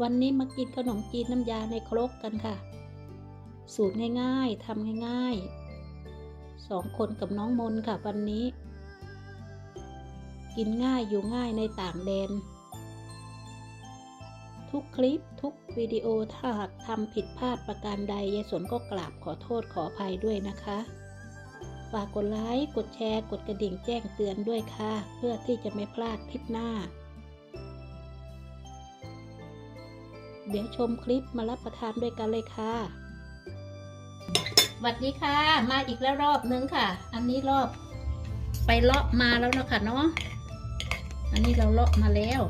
วันนี้มากินขนมจีนน้ำยาในครกกันค่ะ สูตรง่ายๆทำง่ายๆสองคนกับน้องมนค่ะวันนี้ กินง่ายอยู่ง่ายในต่างแดน ทุกคลิปทุกวิดีโอถ้าหากทำผิดพลาดประการใดยายสนก็กราบขอโทษขออภัยด้วยนะคะฝากกดไลค์กดแชร์ กดกระดิ่งแจ้งเตือนด้วยค่ะ เพื่อที่จะไม่พลาดคลิปหน้า เดี๋ยวชมคลิปมารับประทานด้วยกันเลยค่ะสวัสดีค่ะ มาอีกแล้วรอบนึงค่ะ อันนี้รอบไปเลาะมาแล้วนะคะเนาะอันนี้เราเลาะมาแล้ว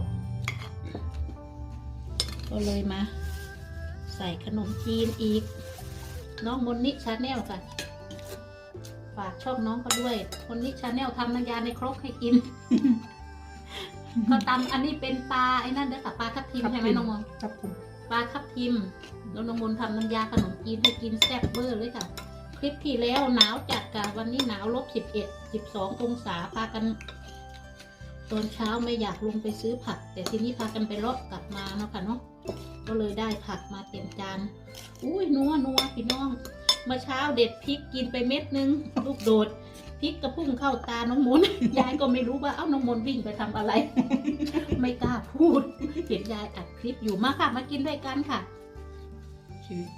ก็เลยมา ใส่ขนมจีนอีก น้องมนนิชาแนลค่ะ ฝากช่องน้องเขาด้วยมนนิชาแนลทำน้ำยาในครกให้กินก็ตำอันนี้เป็นปลาไอ้นั่นเด้อค่ะปลาทับทิมใช่ไหมน้องมนครับผม ปลาคับทิมแล้วน้องมนทำน้ำยาขนมจีนให้กินแซ่บเบอร์เลยค่ะ คลิปที่แล้วหนาวจัดค่ะ วันนี้หนาวลบสิบเอ็ดสิบสององศาพากันตอนเช้าไม่อยากลงไปซื้อผัก แต่ทีนี้พากันไปเลาะกลับมาเนาะค่ะเนาะก็เลยได้ผักมาเต็มจานอุ้ยนัวนัวพี่น้อง เมื่อเช้าเด็ดพริกกินไปเม็ดนึง ลูกโดดพริกกระพุ่งเข้าตาน้องมนต์ยายก็ไม่รู้ว่าเอ้าน้องมนต์วิ่งไปทำอะไร ไม่กล้าพูด เห็นยายอัดคลิปอยู่มาค่ะ มากินด้วยกันค่ะชีวิต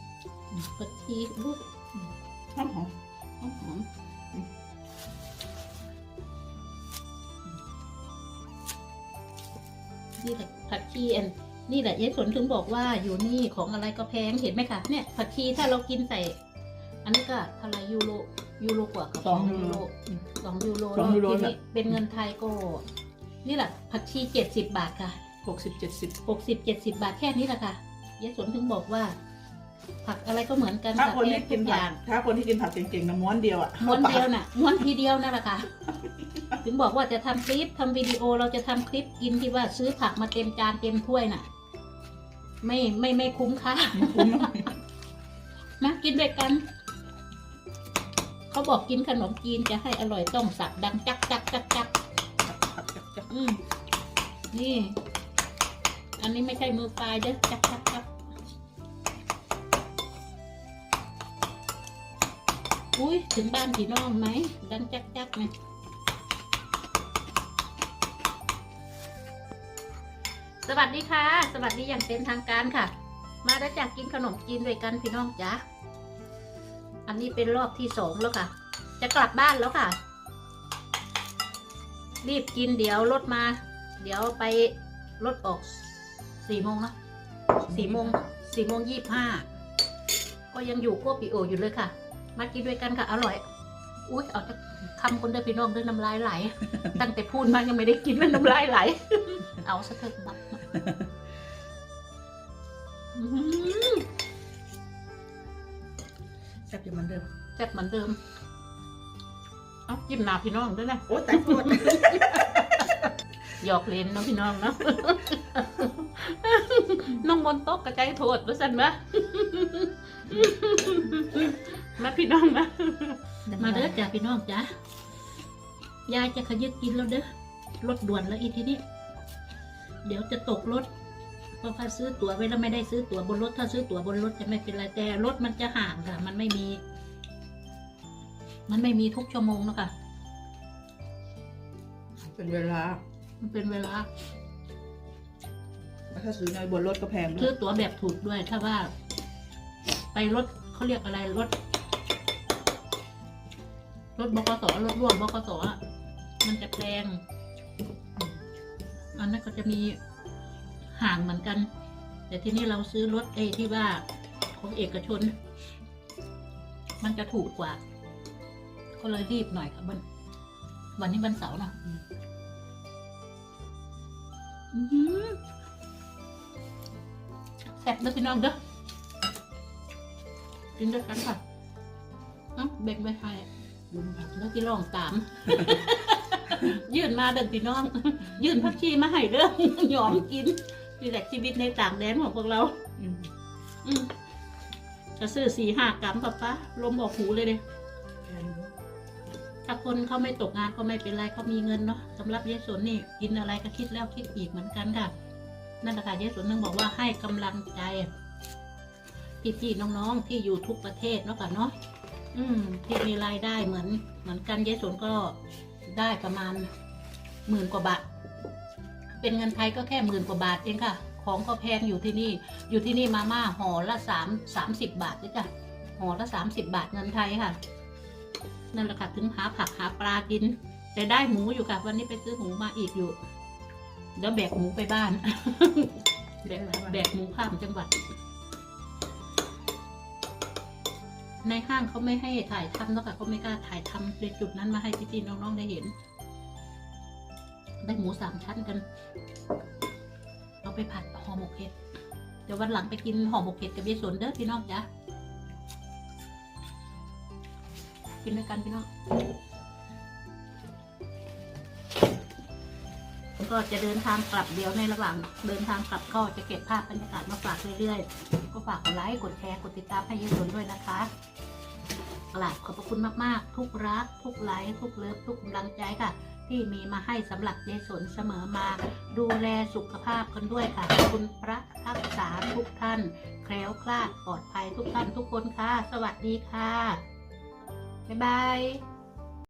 ผักชีลูกหอมหอมหอมหอมนี่แหละผักชีอันนี่แหละยายสนถึงบอกว่าอยู่นี่ของอะไรก็แพงเห็นไหมคะเนี่ยผักชีถ้าเรากินใส่ อันนี้ก็เท่าไหรยูโรยูโรกว่ากับสองยูโรสองยูโรสองยูโรทีเนี่นี้ยเป็นเงินไทยก็ นี่แหละผักชีเจ็ดสิบบาทค่ะ หกสิบเจ็ดสิบ หกสิบเจ็ดสิบาทแค่นี้แหละค่ะยายสนถึงบอกว่า ผักอะไรก็เหมือนกันถ้าค่ะคนแพที่งกิทุนกอผักย่างถ้าคนที่กินผักเก่งๆนะม้วนเดียวอะม้วนเดียวน่ะม้วนทีเดียวนั่นแหละค่ะ ถึงบอกว่าจะทำคลิปทำวิดีโอเราจะทำคลิปกินที่ว่าซื้อผักมาเต็มจานเต็มถ้วยน่ะ ไม่ไม่ไม่คุ้มค่า คุ้มนะ นะกินด้วยกัน เขาบอกกินขนมจีนจะให้อร่อยต้องสับดังจักจักจักจักอืมนี่ อันนี้ไม่ใช่มือปลายเด้อจักจักจักอุ้ยถึงบ้านพี่น้องไหมดังจักจักไหมสวัสดีค่ะ สวัสดีอย่างเป็นทางการค่ะ มาแล้วจากกินขนมจีนด้วยกันพี่น้องจ้า อันนี้เป็นรอบที่สองแล้วค่ะ จะกลับบ้านแล้วค่ะ รีบกินเดี๋ยวรถมา เดี๋ยวไปรถออกสี่โมงนะสี่โมงสี่โมงยี่ห้าก็ยังอยู่พวปีโออยู่เลยค่ะ มากินด้วยกันค่ะ อร่อย อุ้ยเอาจะคำคนเดินพี่น้องเดินน้ำลายไหล ตั้งแต่พูดมายังไม่ได้กินแล้วน้ำลายไหล เอาสักเถอะบัก อื้อหือแซ่บอยู่เหมือนเดิม แซ่บเหมือนเดิม เอาจิ้มหนาพี่น้องด้วยนะ โอ้แต่โคตรหยอกเล่นเนาะพี่น้องเนาะ น้องมนต์โต๊ะกระจายโทษว่าสันมะมาพี่น้องมา มาเด้อจ้ะพี่น้องจ้ะยายจะขยึกกินแล้วเด้อรถด่วนแล้วอีทีนี้ เดี๋ยวจะตกรถเพ ราะถ้าซื้อตั๋วไว้แล้วไม่ได้ซื้อตั๋วบนรถ ถ้าซื้อตั๋วบนรถจะไม่เป็นไรแต่รถมันจะห่างค่ะ มันไม่มี มันไม่มีทุกชั่วโมงเนอะค่ะเป็นเวลา มันเป็นเวลา ถ้าซื้อในบนรถก็แพงด้ซื้วอยตั๋วแบบถูกด้วย ถ้าว่า ไปรถเขาเรียกอะไรรถ รถบกสรถร่วมบกสอะมันจะแพงอันนั้นก็จะมี ห่างเหมือนกัน แต่ที่นี่เราซื้อรถเอที่ว่าของเอกชน มันจะถูกกว่า ก็เลยรีบหน่อยค่ะวันวันนี้วันเสาร์นะแซ่บเด้อพี่น้องเด้อกินด้วยกันค่ะเอ้าแบ่งไปให้แล้วที่ลองตาม ยื่นมาเด้อพี่น้อง ยื่นพักชีมาให้เด้อยอมกิน นี่แหละชีวิตในต่างแดนของพวกเรา อืมอืมจะซื้อสี่ห้ากรัมปะปะลมออกหูเลยเด้แพงถ้าคนเขาไม่ตกงานก็ไม่เป็นไรเขามีเงินเนาะสำหรับยายสนนี่กินอะไรก็คิดแล้วคิดอีกเหมือนกันค่ะ นั่นแหละค่ะเยสวนนึงบอกว่าให้กำลังใจพี่ๆน้องๆที่อยู่ทุกประเทศเนาะค่ะเนาะอืม ที่มีรายได้เหมือน เหมือนกันเยสวนก็ได้ประมาณหมื่นกว่าบาท เป็นเงินไทยก็แค่หมื่นกว่าบาทเองค่ะ ของก็แพงอยู่ที่นี่ อยู่ที่นี่มาม่าห่อละสามสามสิบบาทเลยจ้ะห่อละสามสิบบาทเงินไทยค่ะ นั่นแหละค่ะถึงหาผักหาปลากิน แต่ได้หมูอยู่ค่ะ วันนี้ไปซื้อหมูมาอีกอยู่ เดี๋ยวแบกหมูไปบ้าน แบกแบกหมูข้ามจังหวัด ในห้างเขาไม่ให้ถ่ายทำแล้วค่ะเขาไม่กล้าถ่ายทำในจุดนั้นมาให้พี่ๆน้องๆได้เห็น ได้หมูสามชั้นกัน เอาไปผัดห่อหมกเห็ด เดี๋ยววันหลังไปกินห่อหมกเห็ดกับยายสนเด้อพี่น้องจ้ะกินด้วยกันพี่น้องก็จะเดินทางกลับเดี๋ยวในระหว่าง เดินทางกลับก็จะเก็บภาพบรรยากาศมาฝากเรื่อยๆ ก็ฝากกดไลค์กดแชร์กดติดตามให้ยายสนด้วยนะคะกราบขอบพระคุณมากๆ ทุกรัก ทุกไลค์ทุกเลิฟทุกกำลังใจค่ะ ที่มีมาให้สำหรับเยสนเสมอมา ดูแลสุขภาพกันด้วยค่ะ คุณพระรักษาทุกท่าน แคล้วคลาดปลอดภัยทุกท่านทุกคนค่ะ สวัสดีค่ะ บ๊ายบาย